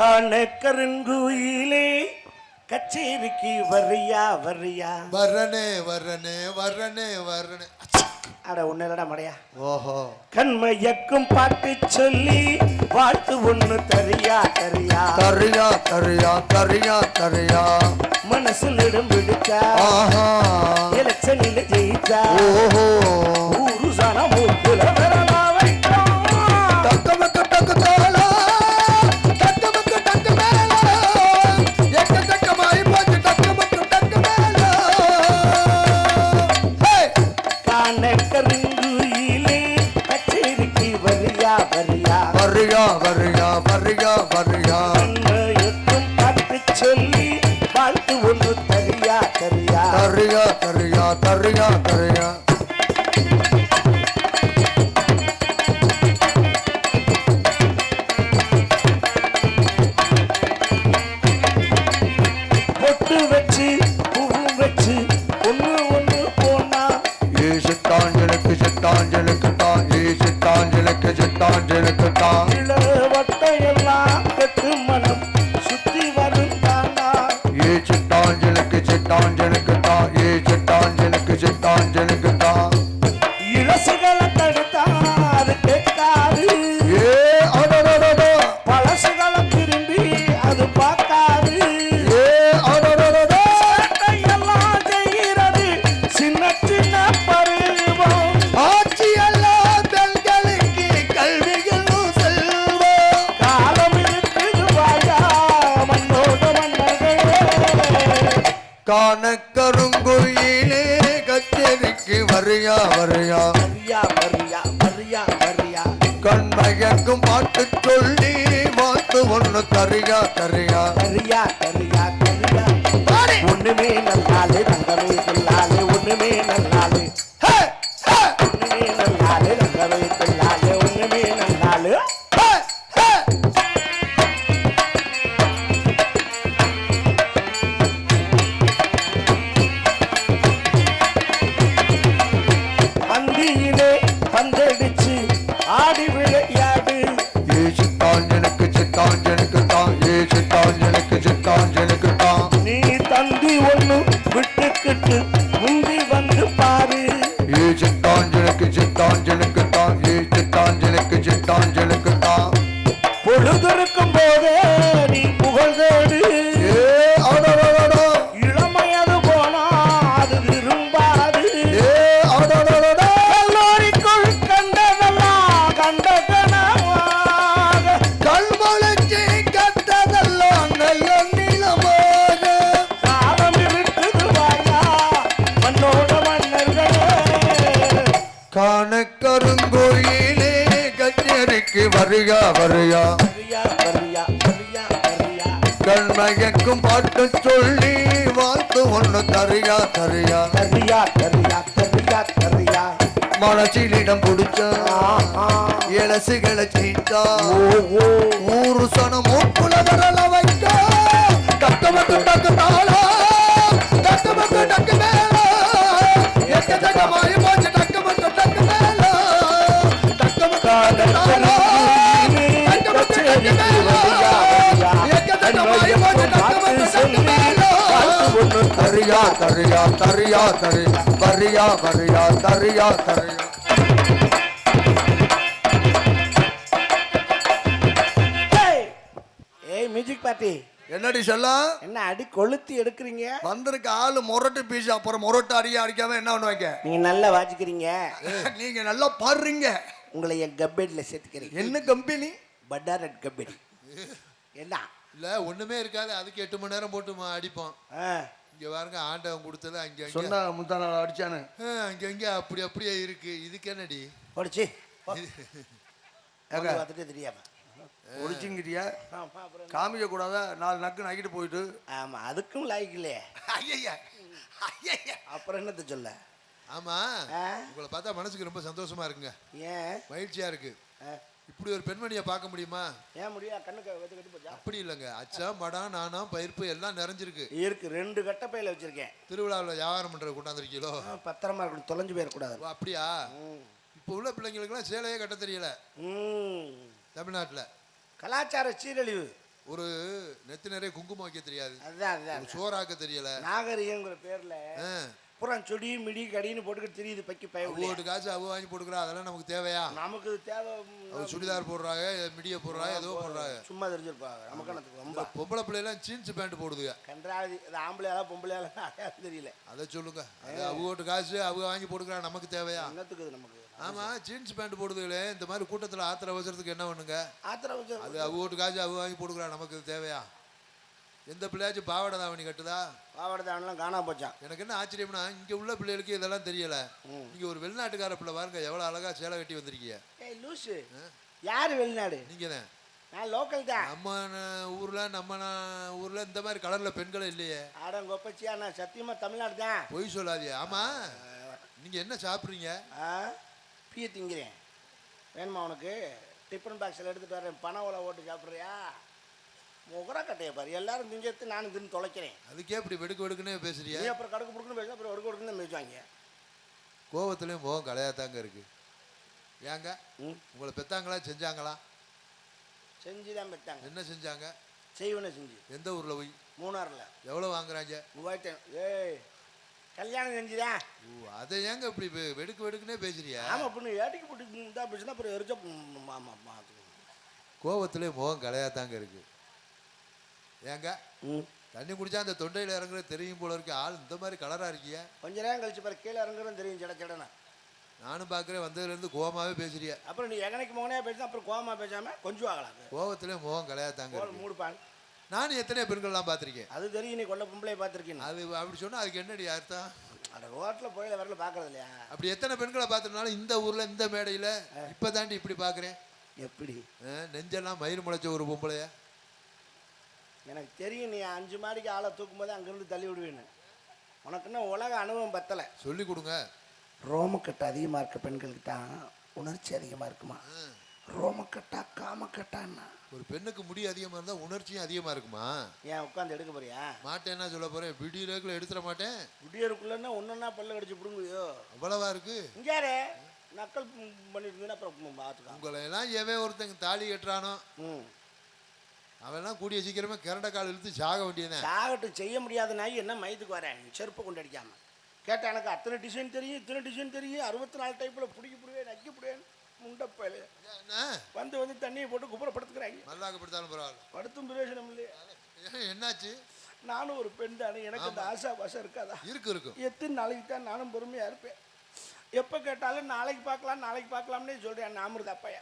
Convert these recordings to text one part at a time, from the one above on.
காண கருங்குயிலே கச்சேரிக்கு வரியா வரியா? வரனே வரனே வரனே வரனே அட ஒன்னுலடா மடையா. ஓஹோ. கண்மையக்கும் பாட்டு சொல்லி வாழ்த்து ஒண்ணு தரியா தரியா. தரியா தரியா தரியா தரியா. மனசுல இடம் பிடிச்சா எலெக்ஷனில் ஜெயிச்சா. ஓஹோ. ஊரு சன மூக்குல வருகா வருகா வருகா விட்டுக்கிட்டு வருகா வருகா கண்மயக்கும் பாட்டு சொல்லி வாழ்த்து ஒண்ணு தரியா தரியா. கரியா கரியா கரியா கரியா மனசிலிடம் பிடிச்சா. இலசுகளை ஓ ஊரு சனம் மூக்குல வரல டக்கு தாளா. தரியா தரியா தரியா தரியா வரியா வரியா தரியா தரியா ஏய், ஏய் மியூசிக் பார்ட்டி என்னடி சொல்லலாம் என்ன அடி கொளுத்தி எடுக்கிறீங்க? வந்திருக்க ஆளு முரட்டு பீஸ் அப்புறம் முரட்டு அடிய அடிக்காம என்ன பண்ணுவாங்க? நீங்க நல்லா வாசிக்கிறீங்க. நீங்க நல்லா பாடுறீங்க. உங்களை என் கம்பெனியில் சேர்த்துக்கிறீங்க என்ன கம்பெனி? பட்டாரட் கம்பெனி என்ன? இல்ல ஒண்ணுமே இருக்காது. அதுக்கு எட்டு மணி நேரம் போட்டு அடிப்போம். ஆ, இங்க பாருங்க ஆண்டவன் கொடுத்தது அங்க அங்க. சொன்னா முந்தா நாள் அடிச்சானு. ஆ, அங்க அங்க அப்படி அப்படியே இருக்கு. இதுக்கு என்னடி? போடுச்சு பார்த்துட்டு தெரியாம. என்ன? காமிக்க கூடாதா? நாலு நக்கு நக்கிட்டு போயிட்டு. ஆமா அதுக்கும் லாய்க்கு இல்லையே. ஐயய்யா, ஐயய்யா. அப்புறம் என்னத்த சொல்ல? ஆமா ஆ? உங்களை பார்த்தா மனசுக்கு ரொம்ப சந்தோஷமா இருக்குங்க. ஏன்? மகிழ்ச்சியா இருக்கு. ஆ, இப்படி ஒரு பெண்மணியை பார்க்க முடியுமா? ஏன் முடியும் கண்ணுக்கு வெத்து கட்டி போச்சா? அப்படி இல்லைங்க. அச்சா மடம் நாணம் பயிர்ப்பு எல்லாம் நிறைஞ்சிருக்கு. இருக்கு. ரெண்டு கட்டப்பையில வச்சிருக்கேன். திருவிழாவில் வியாபாரம் பண்ற கொண்டாந்துருக்கீங்களோ? பத்திரமா இருக்கணும். தொலைஞ்சு போயிடக்கூடாது. அப்படியா? இப்போ உள்ள பிள்ளைங்களுக்குலாம் சேலையே கட்ட தெரியல. தமிழ்நாட்டில். கலாச்சார சீரழிவு. ஒரு நெத்தி நிறைய குங்குமம் வைக்க தெரியாது. சோறாக்க தெரியல. நாகரிகங்கிற பேர்ல புறம் சொடி மிடி கடின்னு போட்டுக்கிட்டு தெரியுது பக்கி பய ஒவ்வொரு காசு அவ வாங்கி போட்டுக்கிறா அதெல்லாம் நமக்கு தேவையா? நமக்கு தேவை. அவ சுடிதார் போடுறாங்க மிடிய போடுறாங்க ஏதோ போடுறாங்க. சும்மா தெரிஞ்சிருப்பாங்க. நமக்கு ரொம்ப. பொம்பளை பிள்ளைலாம் ஜீன்ஸ் பேண்ட் போடுதுங்க கன்றாவி இது ஆம்பளையால பொம்பளையால தெரியல. அதை சொல்லுங்க. அது அவங்க வீட்டு காசு அவங்க வாங்கி போட்டுக்கிறா நமக்கு தேவையா? என்னத்துக்கு நமக்கு? ஆமா ஜீன்ஸ் பேண்ட் போடுதுங்களே இந்த மாதிரி கூட்டத்துல ஆத்திர அவசரத்துக்கு என்ன பண்ணுங்க? ஆத்திர அவசரம். அது அவங்க காசு அவங்க வாங்கி போட்டுக்கிறா நமக்கு தேவையா? எந்த பிள்ளையாச்சும் பாவாடை தாவணி கட்டுதா? பாவாடை தாவணெல்லாம் காணாம போச்சான் எனக்கு என்ன ஆச்சரியம்னா இங்க உள்ள பிள்ளைகளுக்கு இதெல்லாம் தெரியல. நீங்க ஒரு வெளிநாட்டுக்கார பிள்ளை பாருங்க எவ்வளவு அழகா சேலை கட்டி வந்திருக்கீங்க ஏய் லூசு. யாரு வெளிநாடு? நீங்க தான் நான் லோக்கல் தான். நம்ம ஊர்ல நம்ம ஊர்ல இந்த மாதிரி கலர்ல பெண்களே இல்லையே. ஆடம் கொப்பச்சியா நான் சத்தியமா தமிழ்நாடு தான். பொய் சொல்லாதீங்க ஆமா. நீங்க என்ன சாப்பிடுறீங்க? பீய திங்கிறேன். வேணுமா உனக்கு? டிஃபன் பாக்ஸில் எடுத்துட்டு வரேன். பண ஓலை ஓட்டு சாப்பிட்றியா? முகரா கட்டையை பாரு. எல்லாரும் திங்கிறது நானும் தின்னு தொலைக்கிறேன். அதுக்கே இப்படி வெடுக்கு வெடுக்குன்னே பேசுறிய? நீ அப்புறம் கடுக்கு புடுக்குன்னு பேச அப்புறம் ஒடுக்கு ஒடுக்குன்னு பேசுவாங்க. கோவத்துலயும் முகம் கலையாத்தாங்க இருக்கு. ஏங்க? ம். உங்களை பெத்தாங்களா? செஞ்சாங்களா? செஞ்சு தான் பெற்றாங்க என்ன செஞ்சாங்க? செய்வனை செஞ்சு. எந்த ஊர்ல போய்? மூணாறில். எவ்வளவு வாங்குறாங்க? மூவாயிரத்தி ஏய் கல்யாணம் செஞ்சுதான் ஓ அதை ஏங்க இப்படி வெ- வெடுக்கு வெடுக்குன்னே பேசுறிய? ஆமாம் பொண்ணு ஏட்டிக்கு போட்டு தான் பேசுனா அப்புறம் எரிச்சா ஆமாம் கோவத்திலே முகம் கலையாத்தாங்க இருக்கு. ஏங்க? தண்ணி குடிச்சா அந்த தொண்டையில இறங்குற தெரியும் போல இருக்கு. ஆள் இந்த மாதிரி கலரா இருக்கிய கொஞ்ச நேரம் கழிச்சு பாரு கீழே இறங்குறதும் தெரியும் சட சடனா நானும் பார்க்குறேன் வந்ததுல இருந்து கோவமாவே பேசுறிய? அப்புறம் நீ எங்கனைக்கு மோகனே பேசினா அப்புறம் கோவமா பேசாம கொஞ்சம் ஆகலாம் கோவத்திலே முகம் இருக்கு. மூடுப்பான் நானும் எத்தனை பெண்கள்லாம் பார்த்திருக்கேன். அது தெரியும் நீ கொண்ட பொம்பளை பார்த்துருக்கீங்க அது அப்படி சொன்னா அதுக்கு என்னடி அர்த்தம்? அந்த ரோட்டில் போயில வரல பார்க்கறது இல்லையா? அப்படி எத்தனை பெண்களை பார்த்துனாலும் இந்த ஊர்ல இந்த மேடையில இப்ப தாண்டி இப்படி பாக்குறேன் எப்படி? நெஞ்செல்லாம் மயிர் முளைச்ச ஒரு பொம்பளைய? எனக்கு தெரியும் நீ அஞ்சு மாடிக்கு ஆளை தூக்கும்போது அங்கேருந்து தள்ளி விடுவேன்னு. உனக்கு இன்னும் உலக அனுபவம் பத்தலை. சொல்லி கொடுங்க. ரோமக்கட்டு அதிகமாக இருக்க பெண்களுக்கு தான் உணர்ச்சி அதிகமாக இருக்குமா? ரோமக்கட்டா காமக்கட்டான்னா ஒரு பெண்ணுக்கு முடி அதிகமா இருந்தா உணர்ச்சியும் அதிகமா இருக்குமா? ஏன் உட்காந்து எடுக்க போறியா? மாட்டேன்னா சொல்ல போறேன்? விடியலுக்குள்ள எடுத்துட மாட்டேன். விடியருக்குள்ளன்னா ஒன்றுன்னா பல்ல கடிச்சு பிடுங்குவியோ? அவ்வளவா இருக்கு. இங்காரே நக்கல் பண்ணிட்டு இருந்தீங்கன்னா அப்புறம் பார்த்துக்கலாம் உங்களை எல்லாம் எவன் ஒருத்தங்க தாலி கட்டுறானோ? ம். அவெல்லாம் கூடிய சீக்கிரமே கரண்ட கால் இழுத்து சாக வேண்டியதுதான். சாகட்டு செய்ய முடியாத நாய் என்ன மயத்துக்கு வரேன்? செருப்பு கொண்டு அடிக்காம. கேட்டா எனக்கு அத்தனை டிசைன் தெரியும் இத்தனை டிசைன் தெரியும். அறுபத்தி நாலு டைப்பில் பிடிக்க பிடிவேன் நக்கி பிடிவேன். முண்டப்பயல வந்து வந்து தண்ணியை போட்டு குப்புறப்படுத்துக்கிறாங்க. மல்லாக்கப்படுத்தாலும் பரவாயில்ல. படுத்தும் பிரயோஜனம் இல்லையே. என்னாச்சு? நானும் ஒரு பெண் தானே எனக்கு அந்த ஆசா பாசம் இருக்காதா? இருக்கு இருக்கும் எத்தனை நாளைக்கு தான் நானும் பொறுமையாக இருப்பேன். எப்போ கேட்டாலும் நாளைக்கு பார்க்கலாம் நாளைக்கு பார்க்கலாம்னே சொல்கிறேன் நாமருது அப்பையா.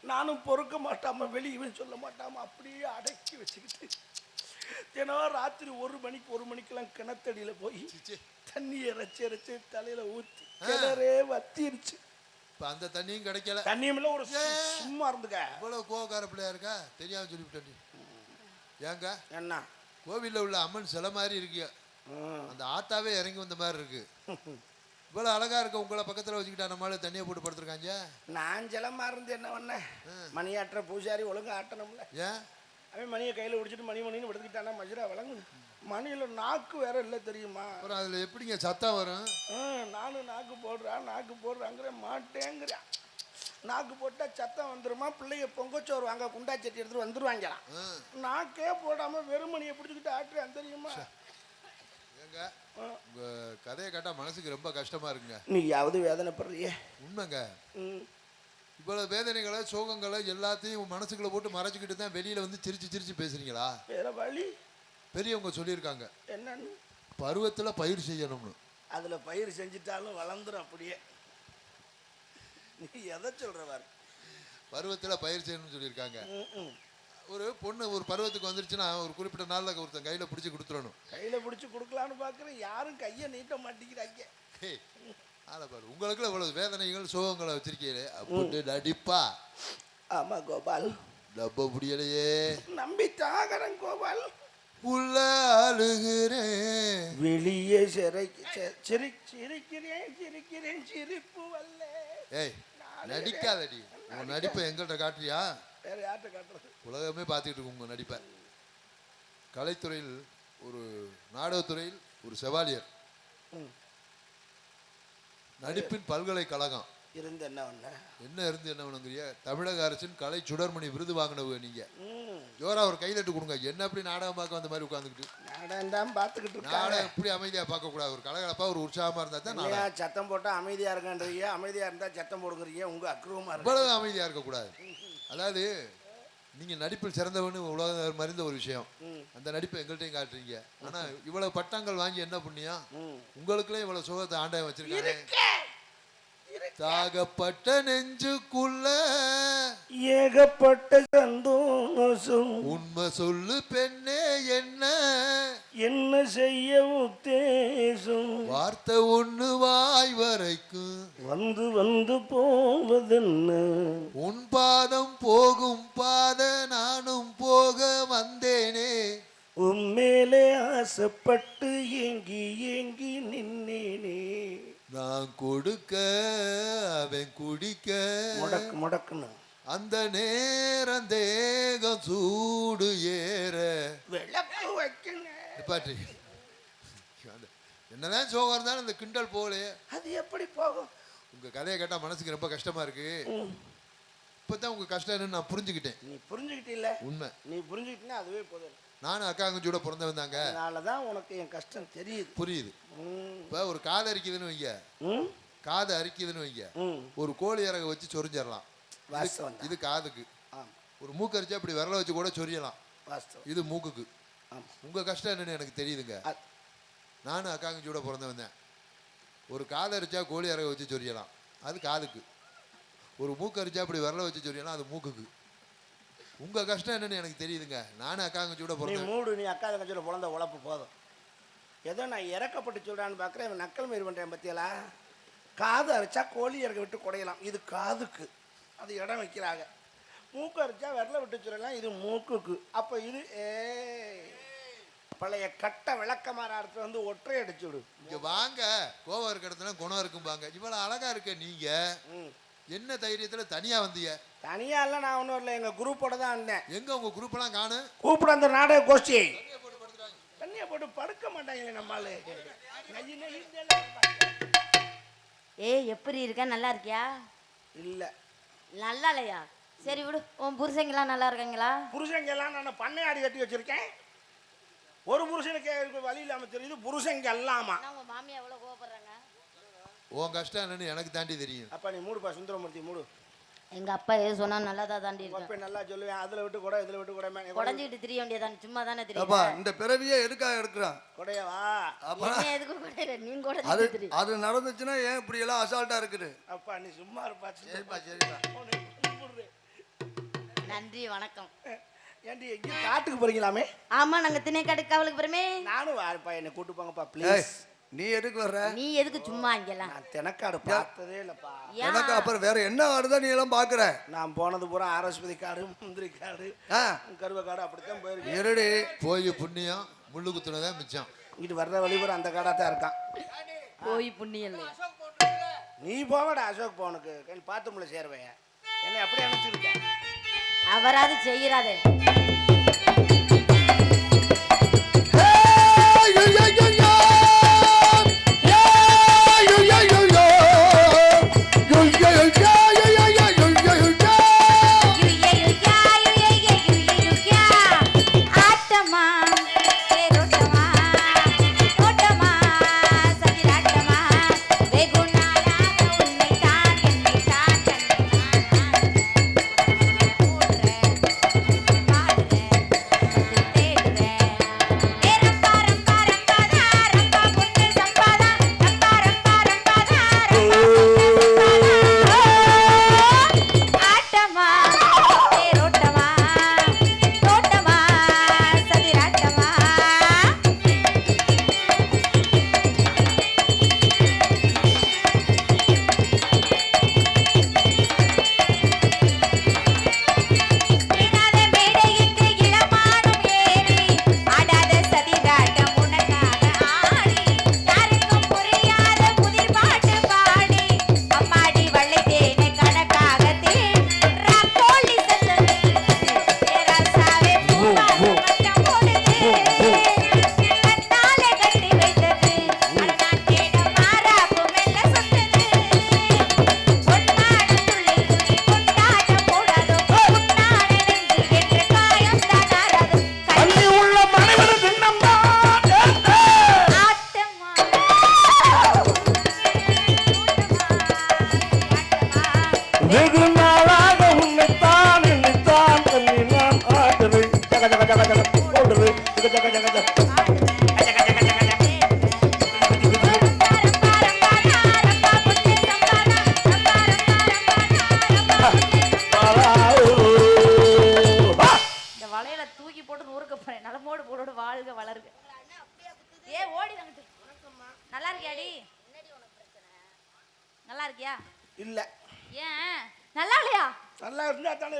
நானும் பொறுக்க மாட்டாம வெளியே சொல்ல மாட்டாம அப்படியே அடக்கி வச்சுக்கிட்டு தினம் ராத்திரி ஒரு மணிக்கு ஒரு மணிக்கெல்லாம் கிணத்தடியில் போய். தண்ணியை இறைச்சி இறைச்சி தலையில் ஊற்றி கிணறே வத்திருச்சு. இப்ப அந்த தண்ணியும் கிடைக்கல. தண்ணியும் இல்லை ஒரு சும்மா இருந்துக்க. இவ்வளவு கோவக்கார பிள்ளையா இருக்கா? தெரியாம சொல்லிவிட்டேன். ஏங்க? என்ன? கோவில்ல உள்ள அம்மன் சிலை மாதிரி இருக்கிய. அந்த ஆத்தாவே இறங்கி வந்த மாதிரி இருக்கு. இவ்வளவு அழகா இருக்க உங்களை பக்கத்துல வச்சுக்கிட்டா நம்மளால தண்ணியை போட்டு படுத்துருக்காங்க? நான் ஜலமாக இருந்து என்ன பண்ணேன்? மணியாட்டுற பூசாரி ஒழுங்கா ஆட்டணும்ல. ஏன்? அவன் மணியை கையில் பிடிச்சிட்டு மணி மணின்னு படுத்துக்கிட்டானா மஜ்ரா வழங்கு மணியில் நாக்கு வேற இல்லை தெரியுமா? அப்புறம் அதுல எப்படிங்க சத்தம் வரும்? நானும் நாக்கு போடுறான் நாக்கு போடுறாங்கிற மாட்டேங்கிறான் நாக்கு போட்டால் சத்தம் வந்துருமா? பிள்ளைய பொங்கச்சோறு வாங்க குண்டா சட்டி எடுத்துட்டு வந்துருவாங்களாம். நாக்கே போடாம வெறும் மணியை பிடிச்சிக்கிட்டு ஆட்டுறான் தெரியுமா? ஏங்க கதையை கேட்டா மனசுக்கு ரொம்ப கஷ்டமா இருக்குங்க. நீயாவது வேதனைப்படுறியே. உண்மைங்க. இவ்வளவு வேதனைகளை சோகங்களை எல்லாத்தையும் மனசுக்குள்ள போட்டு மறைச்சிக்கிட்டு தான் வெளியில வந்து சிரிச்சு சிரிச்சு பேசுறீங்களா? வேற வழி? பெரியவங்க சொல்லியிருக்காங்க. என்னன்னு? பருவத்துல பயிர் செய்யணும்னு. அதில் பயிர் செஞ்சிட்டாலும் வளர்ந்துரும் அப்படியே. நீ எதை சொல்கிறவார் பருவத்துல பயிர் செய்யணும்னு சொல்லியிருக்காங்க. ஒரு பொண்ணு ஒரு பருவத்துக்கு வந்துருச்சுன்னா ஒரு குறிப்பிட்ட நாள்ல ஒருத்தன் கையில பிடிச்சி கொடுத்துடணும். கையில் பிடிச்சி கொடுக்கலான்னு பார்க்குறேன் யாரும் கையை நீட்ட மாட்டேங்கிறாங்க. ஆளை பாரு. உங்களுக்குள்ள இவ்வளவு வேதனைகள் சோகங்களை வச்சிருக்கீங்களே. அப்படி நடிப்பா. ஆமாம் கோபால். டப்ப முடியலையே. நம்பி தாகரன் கோபால். உள்ள அழுகிறேன். வெளியே சிறை சிரி சிரிக்கிறேன் சிரிக்கிறேன் சிரிப்பு வல்ல. ஏய் நடிக்காதடி. உன் நடிப்பை எங்கள்கிட்ட காட்டுறியா? வேற யார்கிட்ட காட்டுறது? உலகமே பார்த்துக்கிட்டு இருக்கு உங்க நடிப்பை. கலைத்துறையில் ஒரு நாடகத்துறையில் ஒரு செவாலியர். நடிப்பின் பல்கலைக்கழகம். இருந்து என்ன பண்ண என்ன இருந்து என்ன பண்ணுங்கிறிய தமிழக அரசின் கலை சுடர்மணி விருது வாங்கினவங்க நீங்க. ஜோரா ஒரு கைதட்டு கொடுங்க. என்ன அப்படி நாடகம் பார்க்க வந்த மாதிரி உட்காந்துக்கிட்டு நாடம் தான் பார்த்துக்கிட்டு நாடகம் இப்படி அமைதியா பார்க்க கூடாது? ஒரு கலகலப்பா ஒரு உற்சாகமா இருந்தா தான் நாடகம். சத்தம் போட்டா அமைதியா இருக்கன்றீங்க அமைதியா இருந்தா சத்தம் போடுங்கிறீங்க? உங்க அக்ரூவமா இருக்கு இவ்வளவு அமைதியா இருக்கக்கூடாது. அதாவது நீங்க நடிப்பில் சிறந்தவன்னு உலகம் மறிந்த ஒரு விஷயம். அந்த நடிப்பை எங்கள்கிட்டயும் காட்டுறீங்க. ஆனா இவ்வளவு பட்டங்கள் வாங்கி என்ன புண்ணியம். உங்களுக்குள்ளே இவ்வளவு சுகத்தை ஆண்டவன் வச்சிருக்காரு தாகப்பட்ட நெஞ்சுக்குள்ள ஏகப்பட்ட சந்தோஷம். உண்மை சொல்லு பெண்ணே என்ன? என்ன செய்ய உத்தேசம்? வார்த்தை ஒண்ணு வாய் வரைக்கும் வந்து வந்து போவதென்ன? உன் ஆசைப்பட்டு ஏங்கி ஏங்கி நின்னேனே. நான் கொடுக்க அவன் குடிக்க. முடக்கு முடக்குன்னு. அந்த நேரம் தேகம் சூடு ஏற. விளக்கு வைக்கணும். அந்த- என்னதான் சோகம் இருந்தாலும் இந்த கிண்டல் போகலையே. அது எப்படி போகும்? உங்க கதையை கேட்டா மனசுக்கு ரொம்ப கஷ்டமா இருக்கு. இப்பதான் உங்க கஷ்டம் என்னன்னு நான் புரிஞ்சுக்கிட்டேன். நீ புரிஞ்சுக்கிட்டில்ல? உண்மை. நீ புரிஞ்சுக்கிட்டீங்கன்னா அதுவே போதும். நானும் அக்கா அங்கச்சூட பிறந்தவன் தாங்க. அதனால தான் உனக்கு என் கஷ்டம் தெரியுது. புரியுது. இப்ப ஒரு காது அரிக்குதுன்னு வைங்க. காது அரிக்குதுன்னு வைங்க. ஒரு கோழி இறக வச்சு சொரிஞ்சிடலாம். இது காதுக்கு. ஒரு மூக்கரிச்சா இப்படி விரல வச்சு கூட சொரியலாம். இது மூக்குக்கு. உங்க கஷ்டம் என்னன்னு எனக்கு தெரியுதுங்க. நானும் அக்காங்கச்சூட பிறந்தவன் தான். ஒரு காது அரிச்சா கோழி இறக வச்சு சொரியலாம். அது காதுக்கு. ஒரு மூக்கு அரிச்சா இப்படி விரல வச்சு சொரியலாம் அது மூக்குக்கு. உங்க கஷ்டம் என்னன்னு எனக்கு தெரியுதுங்க. நானும் அக்காங்கச்சூட நீ பிறந்தவன் மூடு நீ அக்கா தங்கச்சியில் பிறந்த உழப்பு போதும். ஏதோ நான் இறக்கப்பட்டு சொல்கிறான்னு பார்க்குறேன் இவன் நக்கல் மாரி பண்ணுறேன் பத்தியலா காது அரைச்சா கோழி இறக்க விட்டு குடையலாம். இது காதுக்கு. அது இடம் வைக்கிறாங்க. மூக்கு அரைச்சா விரல விட்டு சொல்லலாம் இது மூக்குக்கு. அப்போ இது ஏ பழைய கட்ட விளக்கமாற இடத்துல வந்து ஒற்றை அடிச்சு விடு. இங்க வாங்க. கோவம் இருக்க இடத்துல குணம் இருக்கும்பாங்க. இவ்வளவு அழகா இருக்க நீங்க. ம். என்ன தைரியத்துல தனியா வந்தீங்க தனியாக இல்லை நான் ஒன்றும் இல்லை. எங்கள் குரூப்போட தான் இருந்தேன் எங்க உங்க குரூப் எல்லாம் காணு? கூப்பிட அந்த நாடக கோஷ்டியை. தண்ணியை போட்டு படுக்க மாட்டாங்களே நெய் ஏய் எப்படி இருக்க? நல்லா இருக்கியா? இல்லை. நல்லா இல்லையா? சரி விடு. உன் புருஷங்களாம் நல்லா இருக்காங்களா? புருஷங்கெல்லாம் நான் பண்ணை ஆடி கட்டி வச்சிருக்கேன்? ஒரு புருஷனுக்கு வழி இல்லாமல் தெரியுது புருஷங்க எல்லாமா உங்க மாமியா எவ்வளோ கோவப்படுறாங்க? உன் கஷ்டம் என்னன்னு எனக்கு தாண்டி தெரியும். அப்பா நீ மூடுப்பா சுந்தரமூர்த்தி மூடு. எங்க அப்பா எது சொன்னா நல்லதா தாண்டி உங்க இருக்கேன். அப்பா நல்லா சொல்லுவேன் அதில் விட்டு கூட இதில் விட்டு கூட மேலே குடஞ்சிக்கிட்டு திரிய வேண்டியதானே சும்மா தானே அப்பா தெரியும் இந்த பிறவியே எதுக்காக எடுக்கிறான்? கொடையவா அப்பா. எதுக்கு குடையிற? நீ அது குடஞ்சிட்டு திரி. அது நடந்துச்சுன்னா ஏன் இப்படி எல்லாம் அசால்ட்டா இருக்குது? அப்பா நீ சும்மா இருப்பா சரிப்பா சரிப்பா. நன்றி வணக்கம். ஏண்டி எங்கேயும் காட்டுக்கு போறீங்களாமே? ஆமா நாங்க திணைக்காடு காவலுக்கு போறமே. நானும் வாருப்பா என்னை கூட்டு போங்கப்பா ப்ளீஸ் நீ எதுக்கு வர்ற? நீ எதுக்கு சும்மா இங்கெல்லாம்? நான் தெனக்காடு பார்த்ததே இல்லைப்பா. எனக்கு அப்புறம் வேற என்ன ஆடுதான் நீ எல்லாம் பாக்குற நான் போனது பூரா ஆரஸ்பதி காடு முந்திரி காடு ஆ. கருவ காடு அப்படித்தான் போயிருக்கேன். இருடி போய் புண்ணியம் முள்ளு குத்துனதான் மிச்சம். இங்கிட்டு வர்ற வழி பூரா அந்த காடாக தான் இருக்கான். போய் புண்ணியம் நீ போவடா அசோக் பவனுக்கு கண் பாத்ரூம்ல சேருவேன் என்னை அப்படியே அனுப்பிச்சிருக்கேன் அவராது செய்யறாதே.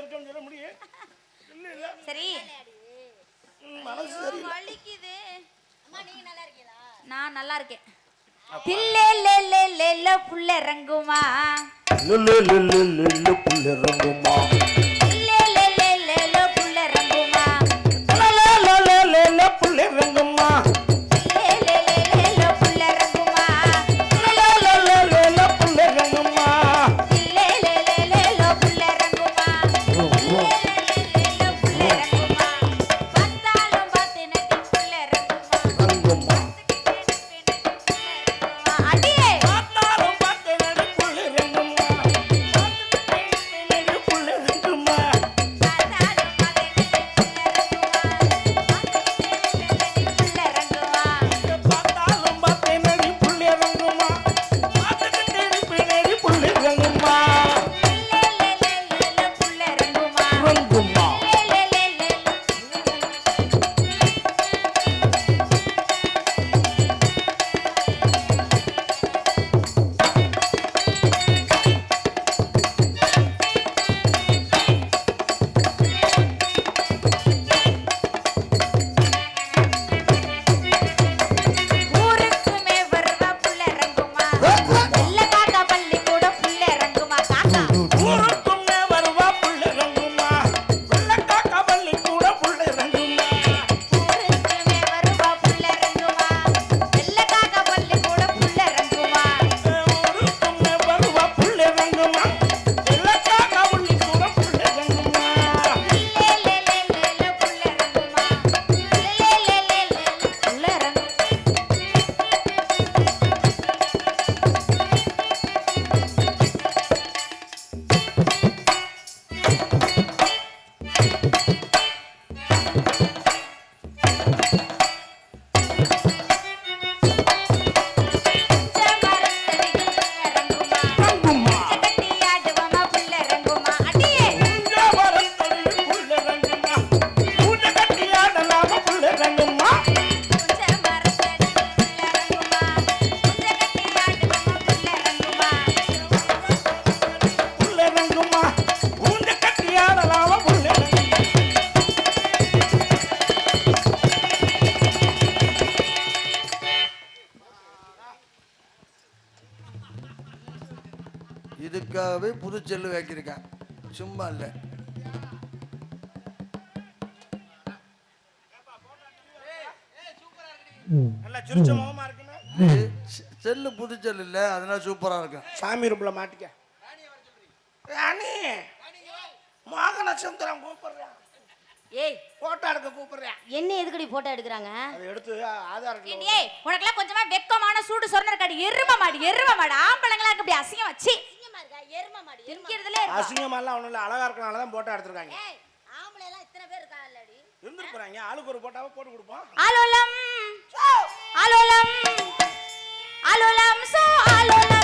இருக்கணும்னு சொல்ல முடியும் இல்ல இல்ல. சரி. மனசு சரியில்லை. வலிக்குது. நான் நல்லா இருக்கேன். தில்லே லே லே லே லே புள்ள இறங்குமா? லுல்லு லுல்லு லுல்லு புள்ளிறங்குமா தில்லே இதுக்காகவே புது செல்லு வைக்கிருக்கேன். சும்மா இல்லை. செல்லு புது செல்லு இல்லை அதனால சூப்பராக இருக்கும் சாமி ரூம்ல மாட்டிக்க. ராணி மாக நட்சத்திரம் கூப்பிடுறேன். ஏய். போட்டோ எடுக்க கூப்பிடுறேன். என்ன எதுக்கடி போட்டோ எடுக்கிறாங்க? அதை எடுத்து ஆதார் ஏய் உனக்கெல்லாம் கொஞ்சமா வெக்கமான சூடு சொன்ன இருக்காடி எரும மாடு எரும மாடு. ஆம்பளைங்களா இப்படி அசிங்கம். வச்சு திங்கிறதுல அசிங்கமாலாம் ஒன்றும் இல்லை அழகா இருக்கனால தான் போட்டோ எடுத்திருக்காங்க. ஆம்பளை எல்லாம் இத்தனை பேர் இருக்காங்கல்லடி. இருந்துட்டு போறாங்க ஆளுக்கு ஒரு போட்டாவை போட்டு கொடுப்போம். ஆலோலம். ஆலோலம். ஆலோலம். சோ ஆலோலமே.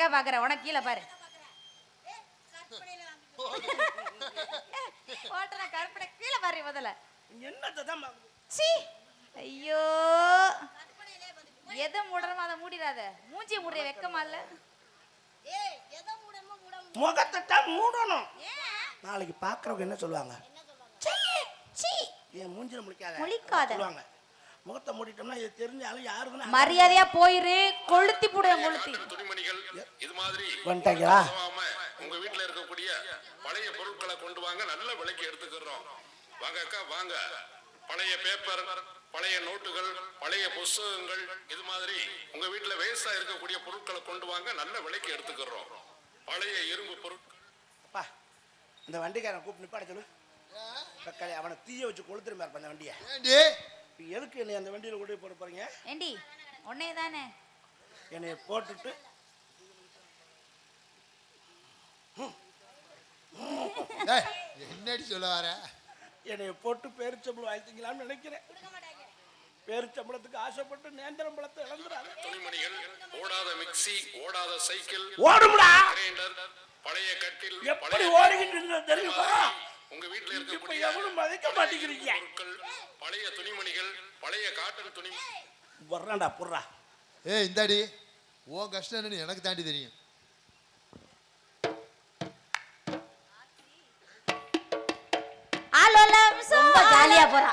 அங்க பாக்குற உனக்கு கீழே பாரு. ஓட்டுற கருப்பட கீழே பாரு முதல்ல. என்னத்தை தான் பார்க்குது? சீ ஐயோ! எதை மூடுறமோ அதை மூடிடாத. மூஞ்சி மூடுற வெக்கமா இல்ல? முகத்தை தான் மூடணும். நாளைக்கு பார்க்கறவங்க என்ன சொல்லுவாங்க? சீ என் மூஞ்சில முழிக்காத. முழிக்காத. சொல்லுவாங்க. முகத்தை மூடிட்டோம்னா இது தெரிஞ்சாலும் யாருன்னு மரியாதையா போயிரு கொளுத்தி போடுவேன் கொளுத்தி. துணிமணிகள் இது மாதிரி வந்துட்டாங்களா? உங்க வீட்டுல இருக்கக்கூடிய பழைய பொருட்களை கொண்டு வாங்க நல்ல விலைக்கு எடுத்துக்கிறோம். வாங்க அக்கா வாங்க. பழைய பேப்பர் பழைய நோட்டுகள் பழைய புஸ்தகங்கள் இது மாதிரி உங்க வீட்டுல வேஸ்டா இருக்கக்கூடிய பொருட்களை கொண்டு வாங்க நல்ல விலைக்கு எடுத்துக்கிறோம். பழைய இரும்பு பொருட்கள் அப்பா இந்த வண்டிக்காரன் கூப்பிட்டு நிப்பாட சொல்லு. தக்காளி அவனை தீய வச்சு கொளுத்துருமா இருப்ப அந்த வண்டியை. எதுக்கு என்னை அந்த வண்டியில் கொண்டு போய் போட போறீங்க? ஏண்டி உன்னே தானே என்னை போட்டுட்டு என்னடி சொல்ல வர? என்னை போட்டு பேரிச்சம்பளம் வாங்கிக்கலாம்னு நினைக்கிறேன். பேரிச்சம்பளத்துக்கு ஆசைப்பட்டு நேந்திரம் பழத்தை இழந்துறாங்க துணிமணிகள் ஓடாத மிக்ஸி ஓடாத சைக்கிள் ஓடும்டா! பழைய கட்டில் எப்படி ஓடிக்கிட்டு தெரியுமா? உங்க வீட்டுல இருக்கக்கூடிய மதிக்க மாட்டேங்கிறீங்க. பொருட்கள் பழைய துணிமணிகள் பழைய காட்டன் துணி. வர்றான்டா புர்றா ஏய் இந்தாடி. உன் கஷ்டம் என்னன்னு எனக்கு தாண்டி தெரியும். ஆலோலம் ரொம்ப ஜாலியா போறா.